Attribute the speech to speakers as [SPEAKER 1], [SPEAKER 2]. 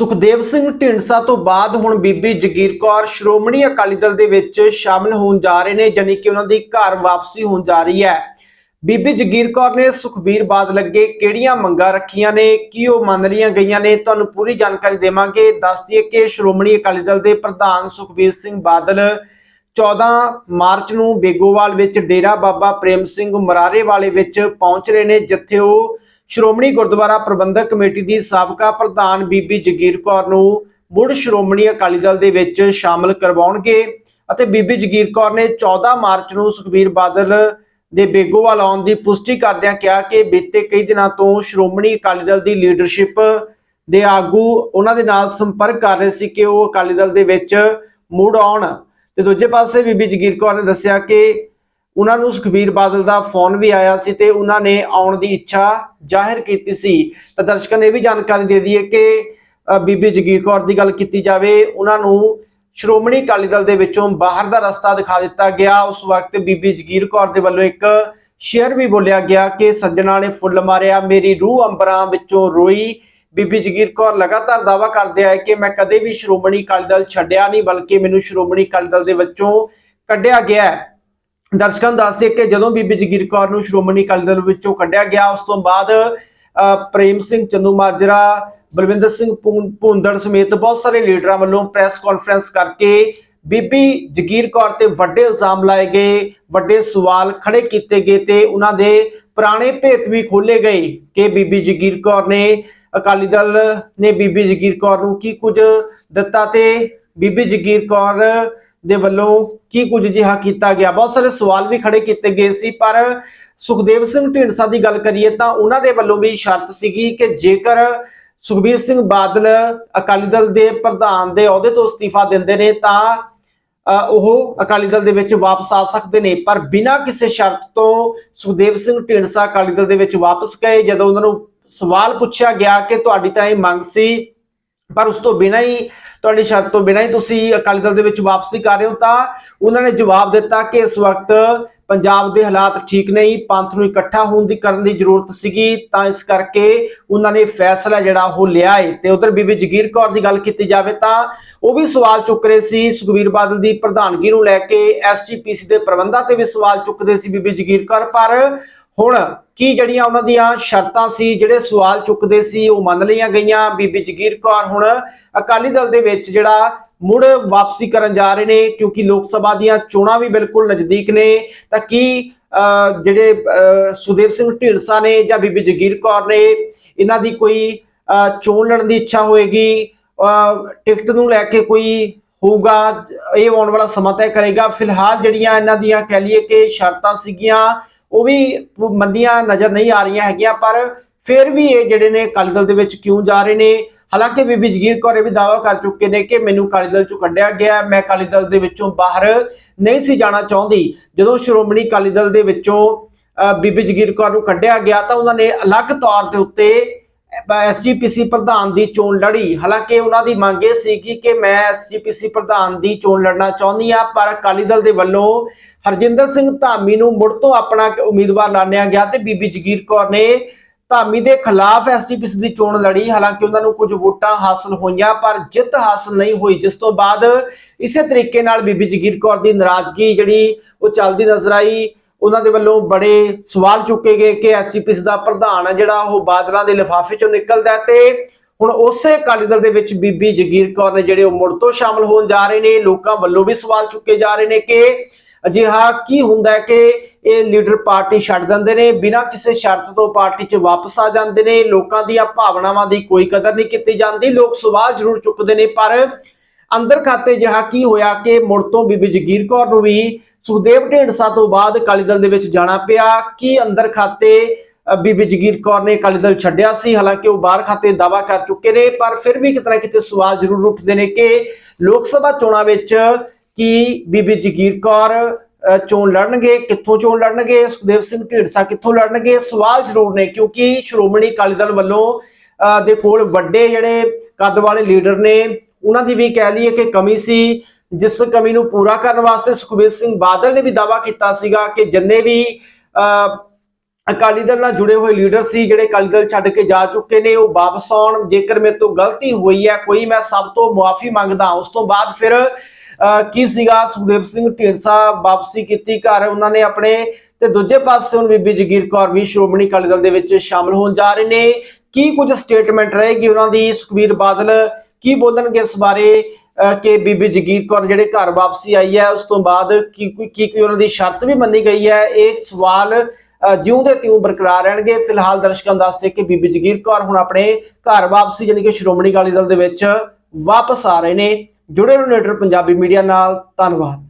[SPEAKER 1] ਸੁਖਦੇਵ ਸਿੰਘ ਢੀਂਡਸਾ ਤੋਂ ਬਾਅਦ ਹੁਣ ਬੀਬੀ ਜਗੀਰ ਕੌਰ ਸ਼੍ਰੋਮਣੀ ਅਕਾਲੀ ਦਲ ਦੇ ਵਿੱਚ ਸ਼ਾਮਲ ਹੋਣ ਜਾ ਰਹੇ ਨੇ ਜਾਨੀ ਕਿ ਉਹਨਾਂ ਦੀ ਘਰ ਵਾਪਸੀ ਹੋਣ ਜਾ ਰਹੀ ਹੈ। ਬੀਬੀ ਜਗੀਰ ਕੌਰ ਨੇ ਸੁਖਬੀਰ ਬਾਦਲ ਅੱਗੇ ਕਿਹੜੀਆਂ ਮੰਗਾਂ ਰੱਖੀਆਂ ਨੇ, ਕੀ ਉਹ ਮੰਨ ਰਹੀਆਂ ਗਈਆਂ ਨੇ, ਤੁਹਾਨੂੰ ਪੂਰੀ ਜਾਣਕਾਰੀ ਦੇਵਾਂਗੇ। ਦੱਸ ਦਈਏ ਕਿ ਸ਼੍ਰੋਮਣੀ ਅਕਾਲੀ ਦਲ ਦੇ ਪ੍ਰਧਾਨ ਸੁਖਬੀਰ ਸਿੰਘ ਬਾਦਲ 14 ਮਾਰਚ ਨੂੰ ਬੇਗੋਵਾਲ ਵਿੱਚ ਡੇਰਾ ਬਾਬਾ ਪ੍ਰੇਮ ਸਿੰਘ ਮਰਾਰੇ ਵਾਲੇ ਵਿੱਚ ਪਹੁੰਚ ਰਹੇ ਨੇ, ਜਿੱਥੇ ਉਹ ਸ਼੍ਰੋਮਣੀ ਗੁਰਦੁਆਰਾ ਪ੍ਰਬੰਧਕ ਕਮੇਟੀ ਦੀ ਸਾਬਕਾ ਪ੍ਰਧਾਨ ਬੀਬੀ ਜਗੀਰ ਕੌਰ ਨੂੰ ਮੁੜ ਸ਼੍ਰੋਮਣੀ ਅਕਾਲੀ ਦਲ ਦੇ ਵਿੱਚ ਸ਼ਾਮਲ ਕਰਵਾਉਣਗੇ ਅਤੇ ਬੀਬੀ ਜਗੀਰ ਕੌਰ ਨੇ 14 ਮਾਰਚ ਨੂੰ ਸੁਖਬੀਰ ਬਾਦਲ ਦੇ ਬੇਗੋਵਾਲ ਆਉਣ ਦੀ ਪੁਸ਼ਟੀ ਕਰਦਿਆਂ ਕਿਹਾ ਕਿ ਬੀਤੇ ਕਈ ਦਿਨਾਂ ਤੋਂ ਸ਼੍ਰੋਮਣੀ ਅਕਾਲੀ ਦਲ ਦੀ ਲੀਡਰਸ਼ਿਪ ਦੇ ਆਗੂ ਉਹਨਾਂ ਦੇ ਨਾਲ ਸੰਪਰਕ ਕਰ ਰਹੇ ਸੀ ਕਿ ਉਹ ਅਕਾਲੀ ਦਲ ਦੇ ਵਿੱਚ ਮੁੜ ਆਉਣ। ਤੇ ਦੂਜੇ ਪਾਸੇ ਬੀਬੀ ਜਗੀਰ ਕੌਰ ਨੇ ਦੱਸਿਆ ਕਿ ਉਹਨਾਂ ਨੂੰ ਸੁਖਬੀਰ ਬਾਦਲ ਦਾ ਫੋਨ ਵੀ ਆਇਆ ਸੀ ਤੇ ਉਹਨਾਂ ਨੇ ਆਉਣ ਦੀ ਇੱਛਾ ਜ਼ਾਹਿਰ ਕੀਤੀ ਸੀ। ਤਾਂ ਦਰਸ਼ਕਾਂ ਨੇ ਇਹ ਵੀ ਜਾਣਕਾਰੀ ਦੇ ਦਈਏ ਕਿ ਬੀਬੀ ਜਗੀਰ ਕੌਰ ਦੀ ਗੱਲ ਕੀਤੀ ਜਾਵੇ, ਉਹਨਾਂ ਨੂੰ ਸ਼੍ਰੋਮਣੀ ਅਕਾਲੀ ਦਲ ਦੇ ਵਿੱਚੋਂ ਬਾਹਰ ਦਾ ਰਸਤਾ ਦਿਖਾ ਦਿੱਤਾ ਗਿਆ। ਉਸ ਵਕਤ ਬੀਬੀ ਜਗੀਰ ਕੌਰ ਦੇ ਵੱਲੋਂ ਇੱਕ ਸ਼ੇਅਰ ਵੀ ਬੋਲਿਆ ਗਿਆ ਕਿ ਸੱਜਣਾ ਨੇ ਫੁੱਲ ਮਾਰਿਆ, ਮੇਰੀ ਰੂਹ ਅੰਬਰਾਂ ਵਿੱਚੋਂ ਰੋਈ। ਬੀਬੀ ਜਗੀਰ ਕੌਰ ਲਗਾਤਾਰ ਦਾਵਾ ਕਰਦੇ ਆਏ ਕਿ ਮੈਂ ਕਦੇ ਵੀ ਸ਼੍ਰੋਮਣੀ ਅਕਾਲੀ ਦਲ ਛੱਡਿਆ ਨਹੀਂ, ਬਲਕਿ ਮੈਨੂੰ ਸ਼੍ਰੋਮਣੀ ਅਕਾਲੀ ਦਲ ਦੇ ਵਿੱਚੋਂ ਕੱਢਿਆ ਗਿਆ ਦਰਸ਼ਕਾਂ ਨੂੰ ਦੱਸਦੇ ਕਿ ਜਦੋਂ ਬੀਬੀ ਜਗੀਰ ਕੌਰ ਨੂੰ ਸ਼੍ਰੋਮਣੀ ਅਕਾਲੀ ਦਲ ਵਿੱਚੋਂ ਕੱਢਿਆ ਗਿਆ ਉਸ ਤੋਂ ਬਾਅਦ ਅ, ਪ੍ਰੇਮ ਸਿੰਘ ਚੰਦੂ ਮਾਜਰਾ ਬਲਵਿੰਦਰ ਸਿੰਘ ਭੁੰ- ਭੁੰਦੜ ਸਮੇਤ ਬਹੁਤ ਸਾਰੇ ਲੀਡਰਾਂ ਵੱਲੋਂ ਪ੍ਰੈਸ ਕਾਨਫਰੰਸ ਕਰਕੇ ਬੀਬੀ ਜਗੀਰ ਕੌਰ ਤੇ ਵੱਡੇ ਇਲਜ਼ਾਮ ਲਾਏ ਗਏ ਵੱਡੇ ਸਵਾਲ ਖੜੇ ਕੀਤੇ ਗਏ ਤੇ ਉਹਨਾਂ ਦੇ ਪੁਰਾਣੇ ਭੇਤ ਵੀ ਖੋਲੇ ਗਏ ਕਿ ਬੀਬੀ ਜਗੀਰ ਕੌਰ ਨੇ ਅਕਾਲੀ ਦਲ ਨੇ ਬੀਬੀ ਜਗੀਰ ਕੌਰ ਨੂੰ ਕੀ ਕੁਝ ਦਿੱਤਾ ਤੇ ਬੀਬੀ ਜਗੀਰ ਕੌਰ ਦੇ ਵੱਲੋਂ ਕੀ ਕੁਝ ਜਿਹਾ ਕੀਤਾ ਗਿਆ? ਬਹੁਤ ਸਾਰੇ ਸਵਾਲ ਵੀ ਖੜੇ ਕੀਤੇ ਗਏ ਸੀ ਪਰ ਸੁਖਦੇਵ ਸਿੰਘ ਢੀਂਡਸਾ ਦੀ ਗੱਲ ਕਰੀਏ ਤਾਂ ਉਹਨਾਂ ਦੇ ਵੱਲੋਂ ਵੀ ਸ਼ਰਤ ਸੀਗੀ ਕਿ ਜੇਕਰ ਸੁਖਬੀਰ ਸਿੰਘ ਬਾਦਲ ਅਕਾਲੀ ਦਲ ਦੇ ਪ੍ਰਧਾਨ ਦੇ ਅਹੁਦੇ ਤੋਂ ਅਸਤੀਫਾ ਦਿੰਦੇ ਨੇ ਤਾਂ ਅ, ਉਹ ਅਕਾਲੀ ਦਲ ਦੇ ਵਿੱਚ ਵਾਪਸ ਆ ਸਕਦੇ ਨੇ। ਪਰ ਬਿਨਾਂ ਕਿਸੇ ਸ਼ਰਤ ਤੋਂ ਸੁਖਦੇਵ ਸਿੰਘ ਢੀਂਡਸਾ ਅਕਾਲੀ ਦਲ ਦੇ ਵਿੱਚ ਵਾਪਸ ਗਏ। ਜਦੋਂ ਉਹਨਾਂ ਨੂੰ ਸਵਾਲ ਪੁੱਛਿਆ ਗਿਆ ਕਿ ਤੁਹਾਡੀ ਤਾਂ ਇਹ ਮੰਗ ਸੀ ਪਰ ਉਸ ਤੋਂ ਬਿਨਾਂ ਹੀ, ਤੁਹਾਡੀ ਸ਼ਰਤ ਤੋਂ ਬਿਨਾਂ ਹੀ ਤੁਸੀਂ ਅਕਾਲੀ ਦਲ ਦੇ ਵਿੱਚ ਵਾਪਸੀ ਕਰ ਰਹੇ ਹੋ ਤਾਂ ਉਹਨਾਂ ਨੇ ਜਵਾਬ ਦਿੱਤਾ ਕਿ ਇਸ ਵਕਤ ਪੰਜਾਬ ਦੇ ਹਾਲਾਤ ਠੀਕ ਨਹੀਂ, ਪੰਥ ਨੂੰ ਇਕੱਠਾ ਹੋਣ ਦੀ ਕਰਨ ਦੀ ਜ਼ਰੂਰਤ ਸੀਗੀ, ਤਾਂ ਇਸ ਕਰਕੇ ਉਹਨਾਂ ਨੇ ਫੈਸਲਾ ਜਿਹੜਾ ਉਹ ਲਿਆ ਹੈ ਤੇ ਉਧਰ ਬੀਬੀ ਜਗੀਰ ਕੌਰ ਦੀ ਗੱਲ ਕੀਤੀ ਜਾਵੇ ਤਾਂ ਉਹ ਵੀ ਸਵਾਲ ਚੁੱਕ ਰਹੇ ਸੀ, ਸੁਖਬੀਰ ਬਾਦਲ ਦੀ ਪ੍ਰਧਾਨਗੀ ਨੂੰ ਲੈ ਕੇ ਐਸਜੀਪੀਸੀ ਦੇ ਪ੍ਰਬੰਧਾਂ ਤੇ ਵੀ ਸਵਾਲ ਚੁੱਕਦੇ ਸੀ ਬੀਬੀ ਜਗੀਰ ਕੌਰ, ਪਰ ਹੁਣ ਕੀ ਜਿਹੜੀਆਂ ਉਹਨਾਂ ਦੀਆਂ ਸ਼ਰਤਾਂ ਸੀ ਜਿਹੜੇ ਸਵਾਲ ਚੁੱਕਦੇ ਸੀ ਉਹ ਮੰਨ ਲਈਆਂ ਗਈਆਂ। ਬੀਬੀ ਜਗੀਰ ਕੌਰ ਹੁਣ ਅਕਾਲੀ ਦਲ ਦੇ ਵਿੱਚ ਜਿਹੜਾ ਮੁੜ ਵਾਪਸੀ ਕਰਨ ਜਾ ਰਹੇ ਨੇ ਕਿਉਂਕਿ ਲੋਕ ਸਭਾ ਦੀਆਂ ਚੋਣਾਂ ਵੀ ਬਿਲਕੁਲ ਨਜ਼ਦੀਕ ਨੇ। ਤਾਂ ਕੀ ਅਹ, ਜਿਹੜੇ ਸੁਦੇਵ ਸਿੰਘ ਢੀਂਡਸਾ ਨੇ ਜਾਂ ਬੀਬੀ ਜਗੀਰ ਕੌਰ ਨੇ ਇਹਨਾਂ ਦੀ ਕੋਈ ਅਹ, ਚੋਣ ਲੜਨ ਦੀ ਇੱਛਾ ਹੋਏਗੀ? ਅਹ, ਟਿਕਟ ਨੂੰ ਲੈ ਕੇ ਕੋਈ ਹੋਊਗਾ? ਇਹ ਆਉਣ ਵਾਲਾ ਸਮਾਂ ਤੈਅ ਕਰੇਗਾ। ਫਿਲਹਾਲ ਜਿਹੜੀਆਂ ਇਹਨਾਂ ਦੀਆਂ ਕਹਿ ਲਈਏ ਕਿ ਸ਼ਰਤਾਂ ਸੀਗੀਆਂ ਉਹ ਵੀ ਮੰਦੀਆਂ ਨਜ਼ਰ ਨਹੀਂ ਆ ਰਹੀਆਂ ਹੈਗੀਆਂ, ਪਰ ਫਿਰ ਵੀ ਇਹ ਜਿਹੜੇ ਨੇ ਅਕਾਲੀ ਦਲ ਦੇ ਵਿੱਚ ਕਿਉਂ ਜਾ ਰਹੇ ਨੇ? ਹਾਲਾਂਕਿ ਬੀਬੀ ਜਗੀਰ ਕੌਰ ਇਹ ਵੀ ਦਾਅਵਾ ਕਰ ਚੁੱਕੇ ਨੇ ਕਿ ਮੈਨੂੰ ਅਕਾਲੀ ਦਲ ਚੋਂ ਕੱਢਿਆ ਗਿਆ, ਮੈਂ ਅਕਾਲੀ ਦਲ ਦੇ ਵਿੱਚੋਂ ਬਾਹਰ ਨਹੀਂ ਸੀ ਜਾਣਾ ਚਾਹੁੰਦੀ। ਜਦੋਂ ਸ਼੍ਰੋਮਣੀ ਅਕਾਲੀ ਦਲ ਦੇ ਵਿੱਚੋਂ ਬੀਬੀ ਜਗੀਰ ਕੌਰ ਨੂੰ ਕੱਢਿਆ ਗਿਆ ਤਾਂ ਉਹਨਾਂ ਨੇ ਅਲੱਗ ਤੌਰ ਦੇ ਉੱਤੇ ਐਸਜੀਪੀਸੀ ਪ੍ਰਧਾਨ ਦੀ ਚੋਣ ਲੜੀ। ਹਾਲਾਂਕਿ ਉਹਨਾਂ ਦੀ ਮੰਗ ਇਹ ਸੀ ਕਿ ਮੈਂ ਐਸਜੀਪੀਸੀ ਪ੍ਰਧਾਨ ਦੀ ਚੋਣ ਲੜਨਾ ਚਾਹੁੰਦੀ ਆ ਪਰ ਅਕਾਲੀ ਦਲ ਦੇ ਵੱਲੋਂ ਹਰਜਿੰਦਰ ਸਿੰਘ ਧਾਮੀ ਨੂੰ ਮੁੜ ਤੋਂ ਆਪਣਾ ਉਮੀਦਵਾਰ ਲਾਣਿਆ ਗਿਆ ਤੇ ਬੀਬੀ ਜਗੀਰ ਕੌਰ ਨੇ ਧਾਮੀ ਦੇ ਖਿਲਾਫ ਐਸਜੀਪੀਸੀ ਦੀ ਚੋਣ ਲੜੀ। ਹਾਲਾਂਕਿ ਉਹਨਾਂ ਨੂੰ ਕੁਝ ਵੋਟਾਂ ਹਾਸਲ ਹੋਈਆਂ, ਪਰ ਜਿੱਤ ਹਾਸਲ ਨਹੀਂ ਹੋਈ। ਜਿਸ ਤੋਂ ਬਾਅਦ ਇਸੇ ਤਰੀਕੇ ਨਾਲ ਬੀਬੀ ਜਗੀਰ ਕੌਰ ਦੀ ਨਾਰਾਜ਼ਗੀ ਜਿਹੜੀ ਉਹ ਚੱਲਦੀ ਨਜ਼ਰ ਆਈ। ਉਹਨਾਂ ਦੇ ਵੱਲੋਂ ਬੜੇ ਸਵਾਲ ਚੁੱਕੇ ਗਏ ਕਿ ਐਸਜੀਪੀਸੀ ਦਾ ਪ੍ਰਧਾਨ ਹੈ ਜਿਹੜਾ ਉਹ ਬਾਦਲਾਂ ਦੇ ਲਿਫਾਫੇ ਚੋਂ ਨਿਕਲਦਾ ਤੇ ਹੁਣ ਉਸੇ ਅਕਾਲੀ ਦਲ ਦੇ ਵਿੱਚ ਬੀਬੀ ਜਗੀਰ ਕੌਰ ਨੇ ਜਿਹੜੇ ਉਹ ਮੁੜ ਤੋਂ ਸ਼ਾਮਲ ਹੋਣ ਜਾ ਰਹੇ ਨੇ, ਲੋਕਾਂ ਵੱਲੋਂ ਵੀ ਸਵਾਲ ਚੁੱਕੇ ਜਾ ਰਹੇ ਨੇ ਕਿ ਅਜਿਹਾ ਕੀ ਹੁੰਦਾ ਹੈ ਕਿ ਇਹ ਲੀਡਰ ਪਾਰਟੀ ਛੱਡ ਦਿੰਦੇ ਨੇ, ਬਿਨਾਂ ਕਿਸੇ ਸ਼ਰਤ ਤੋਂ ਪਾਰਟੀ 'ਚ ਵਾਪਸ ਆ ਜਾਂਦੇ ਨੇ, ਲੋਕਾਂ ਦੀਆਂ ਭਾਵਨਾਵਾਂ ਦੀ ਕੋਈ ਕਦਰ ਨਹੀਂ ਕੀਤੀ ਜਾਂਦੀ, ਲੋਕ ਸਵਾਲ ਜ਼ਰੂਰ ਚੁੱਕਦੇ ਨੇ ਪਰ ਅੰਦਰ ਖਾਤੇ ਜਿਹਾ ਕੀ ਹੋਇਆ ਕਿ ਮੁੜ ਤੋਂ ਬੀਬੀ ਜਗੀਰ ਕੌਰ ਨੂੰ ਵੀ ਸੁਖਦੇਵ ਢੀਂਡਸਾ ਤੋਂ ਬਾਅਦ ਅਕਾਲੀ ਦਲ ਦੇ ਵਿੱਚ ਜਾਣਾ ਪਿਆ। ਕੀ ਅੰਦਰ ਖਾਤੇ ਬੀਬੀ ਜਗੀਰ ਕੌਰ ਨੇ ਅਕਾਲੀ ਦਲ ਛੱਡਿਆ ਸੀ? ਹਾਲਾਂਕਿ ਉਹ ਬਾਹਰ ਖਾਤੇ ਦਾਵਾ ਕਰ ਚੁੱਕੇ ਨੇ ਪਰ ਫਿਰ ਵੀ ਕਿਤੇ ਨਾ ਕਿਤੇ ਸਵਾਲ ਜ਼ਰੂਰ ਉੱਠਦੇ ਨੇ ਕਿ ਲੋਕ ਸਭਾ ਚੋਣਾਂ ਵਿੱਚ ਕੀ ਬੀਬੀ ਜਗੀਰ ਕੌਰ ਚੋਣ ਲੜਨਗੇ? ਕਿੱਥੋਂ ਚੋਣ ਲੜਨਗੇ? ਸੁਖਦੇਵ ਸਿੰਘ ਢੀਂਡਸਾ ਕਿੱਥੋਂ ਲੜਨਗੇ? ਸਵਾਲ ਜ਼ਰੂਰ ਨੇ ਕਿਉਂਕਿ ਸ਼੍ਰੋਮਣੀ ਅਕਾਲੀ ਦਲ ਵੱਲੋਂ ਅ, ਦੇ ਕੋਲ ਵੱਡੇ ਜਿਹੜੇ ਕੱਦ ਵਾਲੇ ਲੀਡਰ ਨੇ ਉਹਨਾਂ ਦੀ ਵੀ ਕਹਿ ਲਈਏ ਕਿ ਕਮੀ ਸੀ ਜਿਸ ਕਮੀ ਨੂੰ ਪੂਰਾ ਕਰਨ ਵਾਸਤੇ ਸੁਖਬੀਰ ਸਿੰਘ ਬਾਦਲ ਨੇ ਵੀ ਦਾਵਾ ਕੀਤਾ ਸੀਗਾ ਕਿ ਜਿੰਨੇ ਵੀ ਅਕਾਲੀ ਦਲ ਨਾਲ ਜੁੜੇ ਹੋਏ ਲੀਡਰ ਸੀ ਜਿਹੜੇ ਅਕਾਲੀ ਦਲ ਛੱਡ ਕੇ ਜਾ ਚੁੱਕੇ ਨੇ ਉਹ ਵਾਪਸ ਆਉਣ ਜੇਕਰ ਮੇਰੇ ਤੋਂ ਗਲਤੀ ਹੋਈ ਹੈ ਕੋਈ ਮੈਂ ਸਭ ਤੋਂ ਮੁਆਫੀ ਮੰਗਦਾ ਉਸ ਤੋਂ ਬਾਅਦ ਫਿਰ ਅਹ, ਕੀ ਸੀਗਾ? ਸੁਖਦੇਵ ਸਿੰਘ ਢੀਂਡਸਾ ਵਾਪਸੀ ਕੀਤੀ ਘਰ ਉਹਨਾਂ ਨੇ ਆਪਣੇ ਤੇ ਦੂਜੇ ਪਾਸੇ ਹੁਣ ਬੀਬੀ ਜਗੀਰ ਕੌਰ ਵੀ ਸ਼੍ਰੋਮਣੀ ਅਕਾਲੀ ਦਲ ਦੇ ਵਿੱਚ ਸ਼ਾਮਲ ਹੋਣ ਜਾ ਰਹੇ ਨੇ। ਕੀ ਕੁਝ ਸਟੇਟਮੈਂਟ ਰਹੇਗੀ ਉਹਨਾਂ ਦੀ ਸੁਖਬੀਰ ਬਾਦਲ ਕੀ ਬੋਲਣਗੇ ਇਸ ਬਾਰੇ ਕਿ ਬੀਬੀ ਜਗੀਰ ਕੌਰ ਜਿਹੜੇ ਘਰ ਵਾਪਸੀ ਆਈ ਹੈ, ਉਸ ਤੋਂ ਬਾਅਦ ਕੀ ਕੋਈ ਕੀ ਕੋਈ ਉਹਨਾਂ ਦੀ ਸ਼ਰਤ ਵੀ ਮੰਨੀ ਗਈ ਹੈ? ਇਹ ਸਵਾਲ ਜਿਉਂ ਦੇ ਤਿਉਂ ਬਰਕਰਾਰ ਰਹਿਣਗੇ। ਫਿਲਹਾਲ ਦਰਸ਼ਕਾਂ ਨੂੰ ਦੱਸਦੇ ਕਿ ਬੀਬੀ ਜਗੀਰ ਕੌਰ ਹੁਣ ਆਪਣੇ ਘਰ ਵਾਪਸੀ ਜਾਨੀ ਕਿ ਸ਼੍ਰੋਮਣੀ ਅਕਾਲੀ ਦਲ ਦੇ ਵਿੱਚ ਵਾਪਸ ਆ ਰਹੇ ਨੇ। ਜੁੜੇ ਰਹੋ ਨੇਟਰ ਪੰਜਾਬੀ ਮੀਡੀਆ ਨਾਲ। ਧੰਨਵਾਦ।